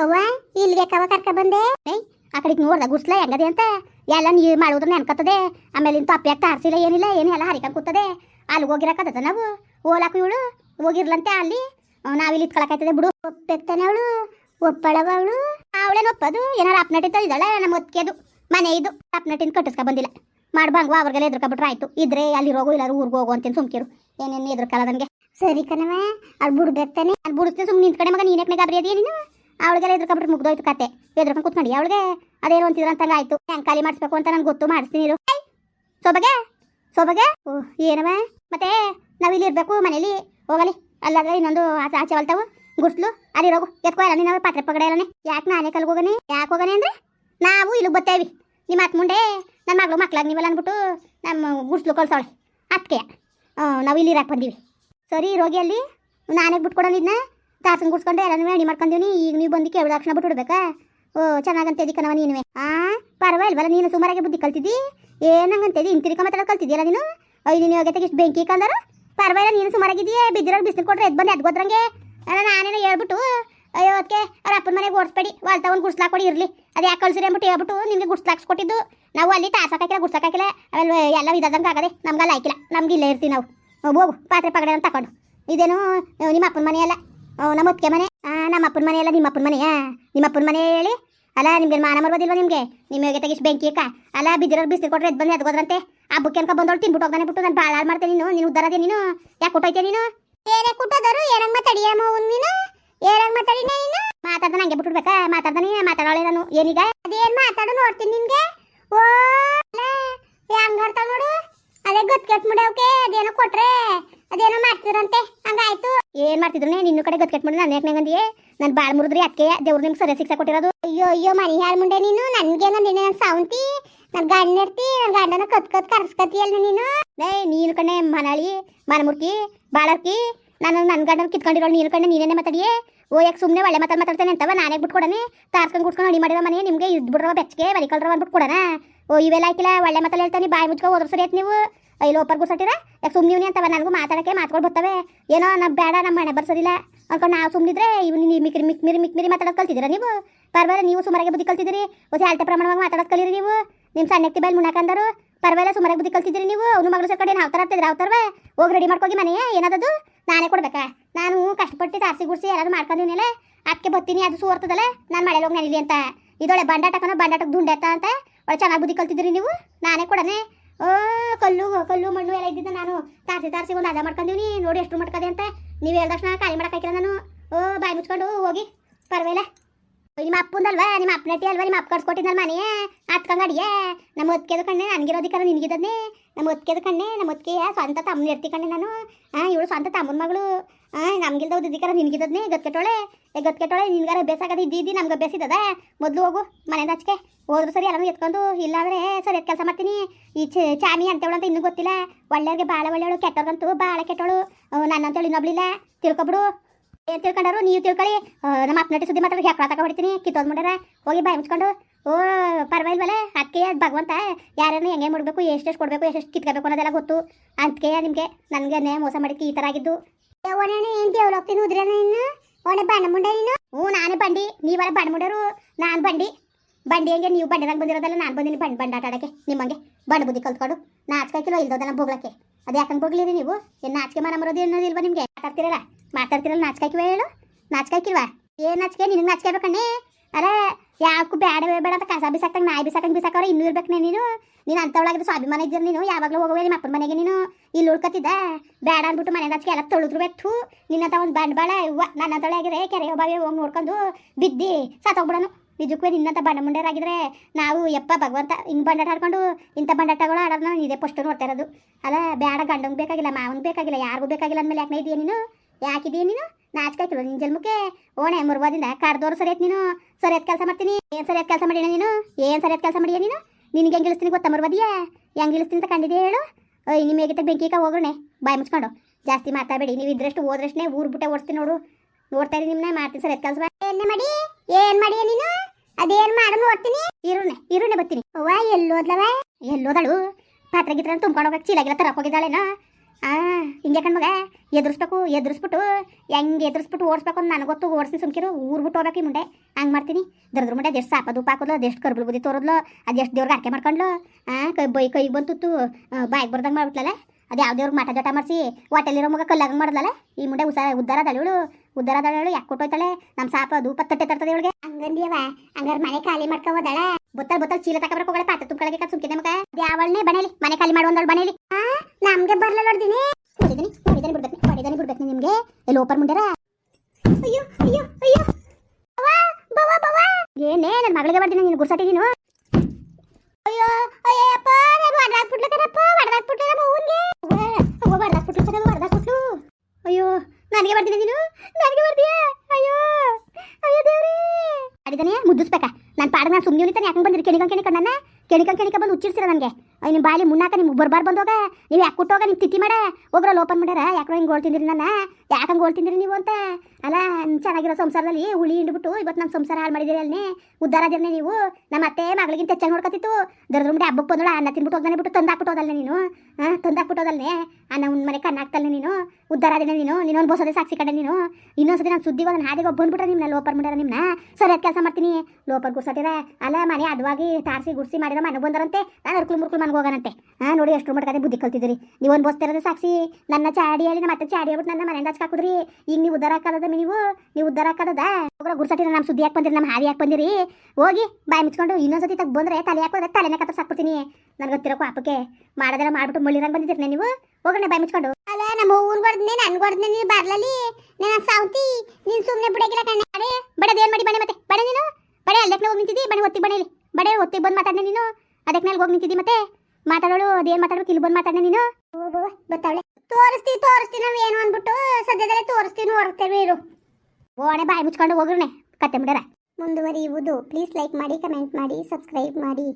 ಅವ್ವ ಇಲ್ಲಿಗೆ ಕವ ಕರ್ಕ ಬಂದೆ? ಏಯ್ ಆ ಕಡೆಗೆ ನೋಡ್ದ ಗುಡ್ಸ್ಲ ಹೆಂಗದೆ ಅಂತ? ಎಲ್ಲ ನೀ ಮಾಡೋದ್ರ ನೆನ್ಕತ್ತದೆ. ಆಮೇಲೆ ಇಂತ ಅಪ್ಪ್ಯಾಗ ತಾರ್ಸಿಲ್ಲ ಏನಿಲ್ಲ ಏನು ಎಲ್ಲ ಹರಿಕ ಕೂತದೆ. ಅಲ್ಲಿಗೆ ಹೋಗಿರಕತ್ತದ ನಾವು? ಓಲಾಕು ಇವಳು? ಹೋಗಿರ್ಲಂತೆ ಅಲ್ಲಿ? ನಾವಿಲ್ಲಿ ಇತ್ಕೊಳಕೈತದೆ ಬಿಡು. ಒಪ್ಪೆಕ್ತಾನೆ ಅವಳು? ಒಪ್ಪಳವ ಅವಳು? ಅವಳೇನು ಒಪ್ಪದು? ಏನಾರ ಅಪ್ನಟಿತ ಇದ್ದಾಳೆ ನಮ್ಮ ಒತ್ತಿಗೆದು ಮನೆ ಇದು. ಅಪ್ನಟಿಂದ ಕಟ್ಟಿಸ್ಕೊ ಬಂದಿಲ್ಲ. ಮಾಡ್ಬಂಗವ ಅವ್ರಿಗೆಲ್ಲ ಎದ್ರಕೊಬಿಟ್ರೆ ಆಯ್ತು. ಇದ್ರೆ ಅಲ್ಲಿ ಹೋಗು ಇಲ್ಲ ಊರಿಗೆ ಹೋಗು ಅಂತ ಸುಮ್ಕಿರು. ಏನೇನು ಎದ್ರಕಲ್ಲ ನನಗೆ? ಸರಿ ಕಣವ ಅಲ್ಲಿ ಬಿಡ್ಬೇಕಾನೆ ಅಲ್ಲಿ ಬಿಡಿಸ್ತೆ ಸುಮ್ಮನೆ ನಿಂತ್ಕಡೆ ಮಗ ನೀನಕ್ಕೆ ಗಾಬರಿ ಅದೇ ನೀನು? ಅವಳಿಗೆಲ್ಲ ಎದ್ರಕೊಂಡ್ಬಿಟ್ಟು ಮುಗ್ದೋಯ್ತು ಕತೆ. ಎದ್ರಕೊಂಡು ಕೂತ್ಕೊಂಡಿ ಅವಳಿಗೆ ಅದೇನು ಅಂತಿದ್ರಂತಂಗ ಅಂತ ಆಯ್ತು. ಹೆಂಗ್ ಖಾಲಿ ಮಾಡಿಸ್ಬೇಕು ಅಂತ ನನ್ಗೆ ಗೊತ್ತು, ಮಾಡಿಸ್ತೀನಿ ಸೊಬಗೆ ಸೊಬಗೆ. ಓ, ಏನವ? ಮತ್ತೆ ನಾವಿಲ್ಲಿ ಇರಬೇಕು ಮನೇಲಿ. ಹೋಗಲಿ, ಅಲ್ಲಾದ್ರೆ ಇನ್ನೊಂದು ಆಚೆ ಆಚೆ ಹೊಲ್ತಾವು. ಗುಡ್ಸ್ಲು, ಅಲ್ಲಿ ಹೋಗು. ಎತ್ಕೋ ಇಲ್ಲ ನೀನು, ಪಾತ್ರೆ ಪಗಡೆ ಇಲ್ಲನೆ ಯಾಕೆ ನಾನೇ ಕಲ್ಗೆ ಹೋಗನೆ? ಯಾಕೆ ಹೋಗನೆ ಅಂದ್ರೆ, ನಾವು ಇಲ್ಲಿಗೆ ಬರ್ತೇವಿ ನಿಮ್ಮ ಅತ್ ಮುಂಡೆ ನನ್ನ ಮಗಳು ಮಕ್ಳಾಗ ನೀವಲ್ಲ ಅಂದ್ಬಿಟ್ಟು ನಮ್ಮ ಗುಡ್ಸ್ಲು ಕಳ್ಸವಳೆ ಅದಕ್ಕೆ ನಾವು ಇಲ್ಲಿ ಇರಾಕ್ ಬಂದೀವಿ. ಸರಿ ರೋಗಿ ಅಲ್ಲಿ ನಾನೇ ಬಿಟ್ಕೊಡೋನಿದ್ನ ತಾಸನ್ ಗುಡ್ಸ್ಕೊಂಡು ಎಲ್ಲನೂ ರೆಡಿ ಮಾಡ್ಕೊಂಡಿವ್ನಿ. ಈಗ ನೀವು ಬಂದು ಕೇಳಿದ ಬಿಟ್ಟು ಬಿಟ್ಬಿಡ್ಬೇಕಾ ಓ ಚೆನ್ನಾಗಂತೇದಿ ಕಣವ ನೀನುವೆ. ಆ ಪರವಾಗಿಲ್ವಲ್ಲ ನೀನು ಸುಮಾರಾಗಿ ಬುದ್ಧಿ ಕಲ್ತಿದ್ದಿ? ಏನಂಗಂತೇದಿ ಇಂತಿರಿಕ ಮಾತಾಡೋ ಕಲ್ತಿದ್ಯಲ್ಲ ನೀನು? ಅಯ್ಯ ನೀನು ಹೋಗತ್ತೆ ಇಷ್ಟು ಬೆಂಕಿ ಕಂದರು ಪರವಾಗಿಲ್ಲ ನೀನು ಸುಮಾರಾಗಿದ್ದೀಯ? ಬಿದ್ದಿರೋ ಬಿಸಿಲು ಕೊಟ್ರೆ ಎದ್ದು ಬಂದು ಎದ್ಗೋದ್ರಂಗೆ ಅಲ್ಲ ನಾನೇನು ಹೇಳ್ಬಿಟ್ಟು ಅಯ್ಯೋ ಅದಕ್ಕೆ ಅವ್ರ ಅಪ್ಪನ ಮನೆಗೆ ಓಡಿಸ್ಬೇಡಿ. ವಾಲ್ತ ಒಂದು ಗುಡ್ಸ್ಲಾಕ್ ಕೊಡಿ ಇರಲಿ. ಅದು ಯಾಕೆ ಕಳ್ಸಿರಿ ಅಂದ್ಬಿಟ್ಟು ಹೇಳ್ಬಿಟ್ಟು ನಿಮಗೆ ಗುಡ್ಸ್ಲಾಕ್ಸ್ಕೊಟ್ಟಿದ್ದು ನಾವು ಅಲ್ಲಿ ತಾಸಾಕಿಲ್ಲ ಗುಡ್ಸಕ್ಕಾಕಿಲ್ಲ ಅವೆಲ್ಲ ಎಲ್ಲ ಇದಾದಂಗೆ ಆಗದೆ ಅಲ್ಲಿ ಆಯ್ಕಿಲ್ಲ ನಮ್ಗೆ ಇಲ್ಲೇ ಇರ್ತೀವಿ ನಾವು. ಹೋಗು ಪಾತ್ರೆ ಪಗಡೆ ಅಂತ ತಗೊಂಡು ಇದೇನು ನಿಮ್ಮ ಅಪ್ಪನ ಮನೆ ಅಲ್ಲ ಆ, ನಮ್ಮ ಮನೆ. ನಮ್ಮ ಅಪ್ಪನ ಮನೆ ಅಲ್ಲ, ನಿಮ್ಮ ಅಪ್ಪನ ಮನೆಯಾ? ನಿಮ್ಮ ಅಪ್ಪನ ಮನೆ ಹೇಳಿ. ಅಲ್ಲ, ನಿಮ್ಗೆ ಮಾನ ಮರ್ಬೋದಿಲ್ವ ನಿಮಗೆ? ನಿಮಗೆ ತೆಗಿಸ್ ಬೆಂಕಿ ಅಕ್ಕ? ಅಲ್ಲ ಬಿದ್ದಿರೋ ಬಿಸಿಲು ಕೊಟ್ಟರೆ ಎದ್ದು ಬಂದು ಆ ಹಬ್ಬಕ್ಕೆ ಅನ್ಕೊ ಬಂದೋಳು ತಿನ್ಬಿಟ್ಟು ಹೋಗ್ದಾನೆ ಬಿಟ್ಟು ನಾನು ಭಾಳ ಮಾಡ್ತೇನೆ ನೀನು. ನೀನು ಉದ್ದಾರದೆ ನೀನು? ಯಾಕೆ ಕೊಟ್ಟೈತೆ ನೀನು? ಏನೇ ಕುಟ್ಟೋದರು ಏನಂಗ್ ಮಾತಾಡಿಯಮ್ಮ ನೀನು? ಏನಂಗ್ ಮಾತಾಡಿನ ನೀನು? ಮಾತಾಡ್ದ ನಂಗೆ ಬಿಟ್ಬಿಡ್ಬೇಕಾ? ಮಾತಾಡ್ದಾನೆ, ಮಾತಾಡೋಳೆ ನಾನು. ಏನೀಗ? ಅದೇನ್ ಮಾತಾಡು ನೋಡ್ತೀನಿ ನಿನ್ಗೆ. ಓ ಹೆಂಗ್ ನೋಡು? ಅದೇ ಗತ್ ಕೆಟ್ ಮುಡವಕ್ಕೆ ಅದೇನೋ ಕೊಟ್ರೆ, ಅದೇನೋ ಮಾಡ್ತಿದ್ರಂತೆ, ಹಂಗಾಯ್ತು. ಏನ್ ಮಾಡ್ತಿದ್ರು ನಿನ್ನ ಕಡೆ ಗತ್ ಕೆಟ್ ಮುಡಿ ನಾನು ಯಾಕೆ ನಂಗಂದಿಯೇ ನಾನು ಬಾಳ್ ಮುರಿದ್ರಿ ಅದಕ್ಕೆ ದೇವ್ರು ನಿಮ್ಗೆ ಸರಿ ಶಿಕ್ಷೆ ಕೊಟ್ಟಿರೋದು. ಅಯ್ಯೋ ಅಯ್ಯೋ, ಮನಿ ಹಾಳು ಮುಂಡೆ ನೀನು ನನ್ಗೇನ ನನ್ನ ಸಾವಂತಿ, ನನ್ ಗಂಡ ಇರ್ತಿ ನನ್ ಗಂಡನ ಕತ್ ಕತ್ ಕರ್ಸ್ಕತಿ ಅಲ್ಲ ನೀನು. ಏ ನೀನ್ ಕಣ್ಣೆ, ಮನಾಳಿ, ಮನಮುರ್ಕಿ, ಬಾಳರ್ಕಿ, ನಾನು ನನ್ನ ಗಂಡನ ಕಿತ್ಕೊಂಡಿರೋ ನೀನು ಕಣ್ಣೆ, ನೀನೇನೆ ಮಾತಾಡಿಯೇ? ಓ ಯಾಕೆ ಸುಮ್ಮನೆ ಒಳ್ಳೆ ಮಾತಾಡ್ ಮಾತಾಡ್ತಾನೆ ಅಂತವ, ನಾನೇ ಬಿಟ್ಕೊಡನೆ? ತಾರ್ಸ್ಕೊಂಡು ಕುಟ್ಕೊಂಡು ಅಡಿ ಮಾಡಿರೋ ಮನೆ, ನಿಮಗೆ ಇದ್ಬಿಡ್ರವ ಬೆಚ್ಚಗೆ ಬರಿಕಲ್ರವ ಅಂದ್ಬಿಟ್ಟು ಕೊಡೋಣ ಓ, ಇವೆಲ್ಲ ಆಯ್ಕಿಲ್ಲ ಒಳ್ಳೆ ಹೇಳ್ತಾನೆ, ಬಾಯಿ ಮುಚ್ಕೊ ಹೋದ್ರ ಸರಿ ಆಯ್ತು ನೀವು. ಇಲ್ಲಿ ಒಪ್ಪರ್ ಗುಡ್ಸಟ್ಟಿರ ಯಾಕೆ ಸುಮ್ಮನೆ ಅಂತವ? ನನಗೂ ಮಾತಾಡಕ್ಕೆ ಮಾತ್ಕೊಂಡು ಬರ್ತವೆ. ಏನೋ ನಮ್ಮ ಬೇಡ ನಮ್ಮ ಮನೆ ಬರ್ಸೋದಿಲ್ಲ. ಅನ್ಕೊಂಡು ನಾವು ಸುಮ್ಮನಿದ್ರೆ ಇವ್ ನೀವು ಮಿಕ್ರಿ, ಮಿಕ್, ಮಿರಿ ಮಿಕ್, ಮಿರಿ ಮಾತಾಡೋದು ಕಲ್ತಿದ್ದೀರಾ ನೀವು? ಪರವಾಗಿಲ್ಲ, ನೀವು ಸುಮಾರಾಗಿ ಬುದ್ಧಿ ಕಲ್ತಿದ್ದೀರಿ. ಒಂದು ಅಳತೆ ಪ್ರಮಾಣವಾಗಿ ಮಾತಾಡೋದು ಕಲೀರಿ ನೀವು. ನಿಮ್ಮ ಸಣ್ಣಕ್ಕೆ ಬೈಲ್ ಮುನ್ನಾಕಂದರು ಪರವಾಗಿಲ್ಲ, ಸುಮಾರಾಗಿ ಬುದ್ಧಿ ಕಲ್ತಿದ್ದೀರಿ ನೀವು. ಅವ್ನು ಮಗಳು ಕಡೆ ನಾವು ಹಾವ್ತಾರ ಆಗ್ತಿದ್ರೆ ಹಾವ್ತಾರವ ಹೋಗಿ ರೆಡಿ ಮಾಡ್ಕೋಗಿ ಮನೆಯ ಏನದದು? ನಾನೇ ಕೊಡ್ಬೇಕಾ? ನಾನು ಕಷ್ಟಪಟ್ಟು ತಾರ್ಸಿ ಗುಡ್ಸಿ ಎಲ್ಲಾರು ಮಾಡ್ಕೊಂಡಿವ್ನಲ್ಲ ಅದಕ್ಕೆ ಬರ್ತೀನಿ ಅದು ಸೋರ್ತದಲ್ಲ ನಾನು ಮಳೆ ಹೋಗಿ ಇಲ್ಲಿ ಅಂತ. ಇದೊಳೆ ಬಂಡಾಟಕನೋ ಬಂಡಾಟಕ್ಕೆ ದುಂಡೆತ್ತ ಅಂತ? ಒಳ್ಳೆ ಚೆನ್ನಾಗಿ ಬುದ್ಧಿ ಕಲ್ತಿದ್ದೀರಿ ನೀವು? ನಾನೇ ಕೊಡನೆ. ಕಲ್ಲು ಕಲ್ಲು, ಮಣ್ಣು ಎಲ್ಲ ಇದ್ದಿದ್ದೆ ನಾನು. ತಾರ್ಸಿ ತಾರ್ಸಿ ಒಂದು ಅದ ಮಾಡ್ಕೊಂಡಿವ್ನಿ ನೋಡಿ ಎಷ್ಟು ಮಾಡ್ಕದೆ ಅಂತ. ನೀವು ಹೇಳ್ದ ತಕ್ಷಣ ಖಾಲಿ ಮಾಡೋಕ್ಕಾಗಿಲ್ಲ ನಾನು. ಓ, ಬಾಯಿ ಮುಚ್ಕೊಂಡು ಹೋಗಿ. ಪರವಾಗಿಲ್ಲ. ನಿಮ್ಮ ಅಪ್ಪಂದಲ್ವಾ ನಿಮ್ಮ ಅಪ್ಪನಟ್ಟಿ ಅಲ್ವಾ, ನಿಮ್ಮ ಅಪ್ಪ ಕಳ್ಸ್ಕೊಟ್ಟಿದ್ದಲ್ಲ ಮನೆಯೇ ಅತ್ಕಂಗಡಿಯೇ ನಮ್ಮ ಒತ್ತಿಗೆದು ಕಣ್ಣೆ ನನಗಿರೋದಿಕ್ಕಾರ ನಿನಗಿದ್ದನ್ನೇ ನಮ್ಮ ಒತ್ತಿಗೆದು ಕಣ್ಣೆ, ನಮ್ಮ ಒತ್ಕೆಯ ಸ್ವಂತ ತಮ್ಮನ ಇರ್ತಿ ಕಣ್ಣೆ ನಾನು. ಹಾಂ ಇವಳು ಸ್ವಂತ ತಮ್ಮನ ಮಗಳು. ಹಾಂ ನಮ್ಗಿಲ್ದ ನಿನಗಿದ್ದದ್ನೇ ಏ ಗತ್ಕೆಟೋಳೆ ನಿನ್ಗಾರ ಅಭ್ಯಾಸ ಆಗದ ಇದ್ದಿದ್ದು ನಮ್ಗೆ ಅಭ್ಯಾಸ ಇದ್ದದ? ಮೊದಲು ಹೋಗು, ಮನೆಯಿಂದ ಹಚ್ಕೆ ಹೋದ್ರು ಸರಿ ಎಲ್ಲನೂ ಎತ್ಕೊಂಡು, ಇಲ್ಲಾಂದ್ರೆ ಸರಿ ಕೆಲಸ ಮಾಡ್ತೀನಿ. ಈ ಚಾಮಿ ಅಂತೇಳು ಅಂತ ಇನ್ನೂ ಗೊತ್ತಿಲ್ಲ. ಒಳ್ಳೆಯವ್ರಿಗೆ ಭಾಳ ಒಳ್ಳೆಯವಳು ಕೆಟ್ಟವ್ರಿಗಂತೂ ಭಾಳ ಕೆಟ್ಟವಳು ನನ್ನಂತೇಳಿ ಇನ್ನೊಬ್ಳಿಲ್ಲ. ತಿಳ್ಕೊಬಿಡು. ಏನ್ ತಿಳ್ಕೊಂಡಾರು? ನೀವು ತಿಳ್ಕೊಳ್ಳಿ. ನಮ್ಮ ಅಪ್ಪನಟ್ಟಿ ಸುದ್ದಿ ಮಾತ್ರ ಹೆಕ್ಳ ತಕ ಹೊಡಿತೀನಿ? ಕಿತ್ತೋದ್ ಮಾಡ್ಯಾರ. ಹೋಗಿ ಬಾಯಿ ಮುಚ್ಕೊಂಡು ಓ ಪರವಾಗಿಲ್ವಲ್ಲ ಅದಕ್ಕೆ ಭಗವಂತ ಯಾರನ್ನು ಹೆಂಗೆ ಮಾಡಬೇಕು ಎಷ್ಟೆಷ್ಟು ಕೊಡಬೇಕು ಎಷ್ಟೆಷ್ಟು ಕಿತ್ಕೋಬೇಕು ಅನ್ನೋದೆಲ್ಲ ಗೊತ್ತು. ಅದಕ್ಕೆ ನಿಮಗೆ ನನಗೆ ಮೋಸ ಮಾಡಿಕ್ಕೆ ಈ ಥರ ಆಗಿದ್ದು. ಒಣ ಏನು ದೇವ್ರು ಹೋಗ್ತೀನಿ ಉದ್ರೇನ ಇನ್ನು ಒಣೆ ಬಣ್ಣ ಮುಂಡೆ ನೀನು? ಹ್ಞೂ ನಾನೇ ಬಂಡಿ. ನೀವಲ್ಲ ಬಣ್ಣ ಮುಂಡರು ನಾನು ಬಂಡಿ. ಬಂಡಿ ಹಂಗೆ ನೀವು ಬಂಡೆದಾಗ ಬಂದಿರೋದಲ್ಲ ನಾನು ಬಂದಿನಿ ಬಂಡ್ ಬಂಡ ಆಟ ಆಡಕ್ಕೆ. ನಿಮ್ಮಂಗೆ ಬಂಡ ಬುದ್ಧಿ ಕಲ್ತ್ಕೊಂಡು. ನಾಚ್ಕಾಯ್ಕಿಲ್ಲ ಇಲ್ದೋದನ್ನ ಬೋಗ್ಲಕ್ಕೆ ಅದು ಯಾಕಂಗೆ ಬೋಗ್ಲಿರಿ ನೀವು? ಏನು ನಾಚಿಕೆ ಮರ ಮರೋದು ಅನ್ನೋದಿಲ್ವಾ ನಿಮಗೆ? ಮಾತಾಡ್ತಿರಲ್ಲ? ಮಾತಾಡ್ತಿರಲ್ಲ ನಾಚಿಕಾಯ್ಕಿವ ಹೇಳು? ನಾಚಿಕಾಯ್ಕಿಲ್ವ ಏನು ನಾಚಿಕೆ? ನಿನಗೆ ನಾಚಿಕೆ ಬೇಕಣ್ಣೆ ಅಲ್ಲ ಯಾಕೂ ಬೇಡ ಬೇಡ ಅಂತ ಕಸ ಬಿಸಾಕ್ತಂಗೆ ನಾಯಿ ಬಿಸಾಕಂಗೆ ಬಿಸಾಕವ್ರೆ ಇನ್ನೂ ಇರ್ಬೇಕು ನೀನು? ನೀನು ಅಂಥವಳಾಗಿದ್ದು ಸ್ವಾಭಿಮಾನ ಇದ್ದೀರ ನೀನು? ಯಾವಾಗಲೂ ಹೋಗುವೆ ನಿಮ್ಮ ಅಪ್ಪನ ಮನೆಗೆ ನೀನು? ಇಲ್ಲಿ ಉಳ್ಕೊತಿದ್ದ ಬೇಡ ಅಂದ್ಬಿಟ್ಟು ಮನೆ ಹಚ್ಕೆ ಎಲ್ಲ ತೊಳೆದ್ರು ಬೇಕು ನಿನ್ನಂತ ಒಂದು ಬಂಡವಾಳ ಇವ್ವ ನನ್ನ ಆಗಿದ್ರೆ ಕೆರೆ ಒಬ್ಬ ಹೋಗಿ ನೋಡ್ಕೊಂಡು ಬಿದ್ದಿ ಸತ್ತೋಗ್ಬಿಡನು. ನಿಜಕ್ಕೂ ಬಂಡ ಮುಂಡೆರಾಗಿದ್ರೆ ನಾವು ಯಪ್ಪ ಭಗವಂತ ಹಿಂಗೆ ಬಂಡಾಟ ಆಡ್ಕೊಂಡು ಇಂಥ ಬಂಡಾಟಗಳು ಆಡೋದನ್ನ ಇದೇ ಫಸ್ಟ್ ನೋಡ್ತಾ ಇರೋದು. ಅಲ್ಲ, ಬೇಡ, ಗಂಡಂಗೆ ಬೇಕಾಗಿಲ್ಲ ಮಾವನ್ ಬೇಕಾಗಿಲ್ಲ, ಯಾರಿಗೂ ಬೇಕಾಗಿಲ್ಲ ಅಂದಮೇಲೆ ಯಾಕೆ ಇದೆಯಾ ನೀನು? ಯಾಕಿದೀಯ ನೀನು? ನಾಚಿಕಾಯ್ತಿಲ್ಲ ನಿನ್ನ ಜನ್ಮಕ್ಕೆ ಓಣೆ ಮುರ್ಬೋದಿಂದ ಕಾಡ್ದೋರು ಸರಿಯತ್ ನೀನು. ಸರಿಯಾದ ಕೆಲಸ ಮಾಡ್ತೀನಿ. ಏನು ಸರಿಯಾದ ಕೆಲಸ ಮಾಡಿನ ನೀನು? ಏನು ಸರಿಯಾದ ಕೆಲಸ ಮಾಡಿಯ ನೀನು? ನಿನಗೆ ಹೆಂಗೆ ಇಳಿಸ್ತೀನಿ ಗೊತ್ತಾ ಮರ್ಬೋದಿಯಾ ಹೆಂಗ್ ಇಳಿಸ್ತೀನಿ ಅಂತ ಕಂಡಿದ್ಯಾ ಹೇಳು? ನಿಮ್ಮ ಹೇಗಿತ್ತ ಬೆಂಕಿಕ ಹೋಗೋಣೆ? ಬಾಯಿ ಮುಚ್ಕೊಂಡು. ಜಾಸ್ತಿ ಮಾತಾಡಬೇಡಿ, ನೀವು ಇದ್ರಷ್ಟು ಹೋದ್ರಷ್ಟೇ ಊರು ಬಿಟ್ಟೆ ಓಡಿಸ್ತೀನಿ ನೋಡು. ನೋಡ್ತಾ ಇರಿ ನಿಮ್ಮನ್ನ ಮಾಡ್ತೀನಿ ಸರಿಯಾದ ಕೆಲಸ ಏನ್ ಮಾಡಿ? ಏನು ಮಾಡಿಯ ನೀನು? ಅದೇನು ಮಾಡು ನೋಡ್ತೀನಿ ಇರುಣೆ ಇರುಣೆ ಬರ್ತೀನಿ. ಅವ್ವ ಎಲ್ಲೋದ್ಲವ ಎಲ್ಲೋದಳು ಪಾತ್ರೆ ಗಿತ್ರ ತುಂಬ್ಕೊಂಡು ಹೋಗಕ್ಕೆ ಚೀಲಾಗಿಲ್ಲ ತರಕ್ಕೆ ಹೋಗಿದ್ದಾಳೇನ? ಆ, ಹಿಂಗೆ ಕಣ್ಮಗ ಎದುರಿಸ್ಬೇಕು, ಎದುರಿಸ್ಬಿಟ್ಟು, ಹೆಂಗೆ ಎದುರಿಸ್ಬಿಟ್ಟು ಓಡಿಸ್ಬೇಕು ಅಂತ ನನಗೆ ಗೊತ್ತು, ಓಡಿಸಿ ಸುಮ್ಕಿರು, ಊರ್ ಬಿಟ್ಟು ಈ ಮುಂಡೆ. ಹಂಗೆ ಮಾಡ್ತೀನಿ. ದರದ್ರ ಮುಂಡೆ ಅದೆಷ್ಟು ಸಾಪ ದೂಪ ಹಾಕೋದ್ಲು, ಅದೆಷ್ಟು ಕರ್ಬಲ್ ಬುದ್ಧಿ ತೋರದ್ಲು, ಅದೆಷ್ಟು ದೇವ್ರಿಗೆ ಅರ್ಕೆ ಮಾಡ್ಕೊಂಡ್ಲು, ಆ, ಕೈ ಬೈ, ಕೈಗೆ ಬಂತು ಬಾಯಿಗೆ ಬರ್ದಂಗೆ ಮಾಡ್ಬಿಟ್ಲಲ್ಲ ಅದು ಯಾವ ದೇವ್ರಿಗೆ ಜಟಾ ಜಟ ಮಾಡಿಸಿ ಹೋಟೆಲಿರೋ ಮಗ ಕಲ್ಲಾಗ ಮಾಡ್ದಲ್ಲ, ಈ ಮುಂಡೆ ಉಸ ಉದ್ದಾರ ಅದಳು ಉದ್ದಾರ ಅದಳು ಯಾಕೆ ಕೊಟ್ಟೋಯ್ತಾಳೆ? ನಮ್ಮ ಸಾಪ ಧೂಪ ತಟ್ಟೆ ತರ್ತದೆ ಇವಳಿಗೆ. ಹಂಗಂದಿಯವ ಹಂಗಾರ ಮನೆ ಖಾಲಿ ಮಾಡ್ಕೋಬೋದಳ ಬುತ್ತಲ್ ಬುತ್ತಲ್ ಚೀಲ ತಗೊಬರಕ್ ಹೋಗಳೆ ಪಾತ್ರೆ ತುಂಬ್ಕೊಳಗೆ ಸುಮ್ಕಿದೆ ಮಗ. ಯಾವಳನೆ ಬನೇಲಿ ಮನೆ ಖಾಲಿ ಮಾಡುವಂದಳು ಬನೇಲಿ ಆ ನಮ್ಗೆ ಬರ್ಲ ನೋಡ್ದಿನಿ ಹೊಡಿದನಿ ಹೊಡಿದನಿ ಬಿಡ್ಬೇಕು ಹೊಡಿದನಿ ಬಿಡ್ಬೇಕು ನಿಮ್ಗೆ. ಎಲ್ಲಿ ಓಪನ್ ಮುಂಡ್ಯಾರ ಅಯ್ಯೋ ಅಯ್ಯೋ ಅಯ್ಯೋ. ಬವಾ ಬವಾ ಬವ್ವ. ಏನೇ ನನ್ನ ಮಗಳಿಗೆ ಬರ್ತೀನಿ ನೀನು ಗುರ್ಸಟ್ಟಿದೀನು ಅಯ್ಯೋ ಅಯ್ಯಪ್ಪ ನಾನು ಹೊಡೆದಾಕ್ಬಿಟ್ಲು ಕಣಪ್ಪ ಹೊಡೆದಾಕ್ಬಿಟ್ಲು ನಮ್ಮ ಅವ್ವನ್ಗೆ ಅವ್ವ ಹೊಡೆದಾಕ್ಬಿಟ್ಲು ಅಯ್ಯೋ ನನಗೆ ಬರ್ತೀನಿ ನೀನು? ನನಗೆ ಬರ್ತೀಯ ಅಯ್ಯೋ ಅಯ್ಯೋ ದೇವ್ರೇ. ಅಡಿದನೇ ಮುದ್ದಿಸ್ಬೇಕಾ? ನಾನು ಪಾಡ ನಾನು ಸುಮ್ಮನೆ ಉಳಿತಾನೆ ಯಾಕೆ ಬಂದಿರಿ ಕೆಣಿಕಂಗ್ ಕೆಣಿಕ ನನ್ನ ಕೆಣಿಕ ಬಂದು ಹುಚ್ಚಿರ್ಸಿರ ನನಗೆ. ನಿಮ್ಮ ಬಾಲಿ ಮುನ್ನಾಕ ನಿಮ್ಗೆ ಬರ್ಬಾರ್ ಬಂದೋಗ ನೀವು ಯಾಕೆ ಕೊಟ್ಟೋಗ ನಿನ್ ತಿತ್ತಿ ಮಾಡ. ಒಬ್ರಲ್ಲಿ ಓಪನ್ ಮಾಡ್ಯಾರ. ಯಾಕೋ ಹಿಂಗೆ ಗೋಳ್ ತಿಂದಿರಿ ನನ್ನ. ಯಾಕಂಗೆ ಗೋಳ್ ತಿಂದಿರಿ ನೀವು ಅಂತ. ಅಲ್ಲ, ಚೆನ್ನಾಗಿರೋ ಸಂಸಾರದಲ್ಲಿ ಹುಳಿ ಹಿಂಡ್ಬಿಟ್ಟು ಇವತ್ತು ನಮ್ಮ ಸಂಸಾರ ಹಾಳು ಮಾಡಿದಿರಿ ಅಲ್ಲಿ ಉದ್ದಾರ ಅದಿರ್ನೆ ನೀವು. ನಮ್ಮ ಅತ್ತೆ ಮಗಳಿಗಿಂತ ಹೆಚ್ಚಾಗಿ ನೋಡ್ಕೊತಿತ್ತು ದರ್ದ್ರ ಮುಂದೆ ಹಬ್ಬಕ್ಕೆ ಬಂದೋಳ. ಅನ್ನ ತಿನ್ಬಿಟ್ಟು ಹೋಗ್ದಾನೆ ಬಿಟ್ಟು ತಂದಾಕ್ಬಿಟ್ಟು ಹೋದಲ್ಲ ನೀನು. ಹಾಂ ತಂದು ಹಾಕ್ಬಿಟ್ಟೋದಲ್ನೇ ಅನ್ನ ಉನ್ ಮನೆ ಕಣ್ಣು ನೀನು. ಉದ್ದಾರ ಅದಿನ ನೀನು. ನೀನೊಂದು ಬೋಸದೆ ಸಾಕ್ಷಿ ಕಡೆ ನೀನು. ಇನ್ನೊಂದ್ಸತಿ ನಾನು ಸುದ್ದಿ ಒಂದು ಹಾದಿಗೆ ಒಬ್ಬ ಬಂದ್ಬಿಟ್ರೆ ನಿಮ್ಮನ್ನ ಲೋಪರ್ ಮಾಡ್ಯಾರ ನಿಮ್ಮನ್ನ ಸರಿಯಾದ ಕೆಲಸ ಮಾಡ್ತೀನಿ. ಲೋಪರ್ ಗುಡ್ಸಟ್ಟಿರ ಅಲ್ಲ, ಮನೆ ಅದವಾಗಿ ತಾರಿಸಿ ಗುಡ್ಸಿ ಮಾಡಿರೋ ಮನೆ ಬಂದರಂತೆ. ನಾನು ಅರ್ಕುಳು ಮುರ್ಕುಳು ಮನೆಗೆ ಹೋಗೋಣಂತೆ. ಹಾಂ ನೋಡಿ ಎಷ್ಟು ಮಟ್ಟ ಬುದ್ಧಿ ಕಲ್ತಿದ್ದೀರಿ. ನೀವು ಒಂದು ಬಸ್ತಿರೋದು ಸಾಕ್ಷಿ ನನ್ನ ಚಾಡಿ ಹೇಳಿ ಮತ್ತೆ ಚಾಡಿ ಹೇಳ್ಬಿಟ್ಟು ನನ್ನ ಮನೆಯಿಂದ ಹಚ್ಕ ಹಾಕಿದ್ರಿ ಈಗ ನೀವು ಉದ್ದಾರ ಹಾಕೋದ ನೀವು? ನೀವು ಉದ್ದಾರ ಹಾಕೋದ ಒಬ್ಬರ ಗುಡ್ಸಟ್ಟಿರ ನಮ್ಮ ಸುದ್ದಿ ಯಾಕೆ ಬಂದಿರಿ? ನಮ್ಮ ಹಾದಿ ಯಾಕೆ ಬಂದಿರಿ? ಹೋಗಿ ಬಾಯಿ ಮುಚ್ಕೊಂಡು ಇನ್ನೊಂದ್ಸತಿ ತಗ ಬಂದ್ರೆ ತಲೆ ಹಾಕೋದ್ರೆ ತಲೆನೇ ಕತ್ತ ಸಾಕ್ಬಿಡ್ತೀನಿ ನನಗೆ ಗೊತ್ತಿರೋ ಪಾಪಕ್ಕೆ ಮಾಡೋದೆಲ್ಲ ಮಾಡ್ಬಿಟ್ಟು ಮುಳ್ಳಿರಂಗ್ ಬಂದಿದ್ದೀರಿ ನೀವು? ಹೋಗೋಣ ಬಾಯಿ ಮಿಚ್ಕೊಂಡು. ಅಲ್ಲ ನಮ್ಮ ಊರ್ ಹೊಡೆದ್ನೆ ನನ್ಗೆ ಹೊಡೆದ್ನೆ ನೀನು ಬರ್ಲಲ್ಲಿ. ನನ್ನ ಸಾವ್ತಿ ನೀನು ಸುಮ್ಮನೆ ಬಿಡಗಿಲ್ಲ ಕಣ್ಣೆ ಅಡೆ ಬಡದ ಏನು ಮಾಡಿ ಬಣೆ ಮತ್ತೆ? ಬಡ ನೀನು? ಬಡ ಅಲ್ಲಕ್ಕೆ ಹೋಗಿ ನಿಂತಿದ್ದಿ? ಬಣೆ ಒತ್ತಿ ಬಣೆಲಿ ಬಡ ಒತ್ತಿ ಬಂದು ಮಾತಾಡ್ನೆ ನೀನು? ಅದಕ್ಕೆ ಮೇಲೆ ಹೋಗಿ ನಿಂತಿದ್ದಿ ಮತ್ತೆ? ಮಾತಾಡೋಳು ಅದೇನ್ ಮಾತಾಡ್ಬೇಕು ಇಲ್ಲಿ ಬಂದು ಮಾತಾಡ ನೀನು ಗೊತ್ತಾವಳೆ ತೋರಿಸ್ತಿ ತೋರಿಸ್ತಿ ನಾವು ಏನು ಅಂದ್ಬಿಟ್ಟು ಸದ್ಯದಲ್ಲೇ ತೋರಿಸ್ತೀನಿ ನೋಡ್ತೇವೆ ಇರು ಓಣೆ ಬಾಯಿ ಮುಚ್ಕೊಂಡು ಹೋಗ್ರಣೆ ಕತ್ತೆ ಬಿಡರ ಮುಂದುವರಿಯುವುದು. ಪ್ಲೀಸ್ ಲೈಕ್ ಮಾಡಿ ಕಮೆಂಟ್ ಮಾಡಿ ಸಬ್ಸ್ಕ್ರೈಬ್ ಮಾಡಿ.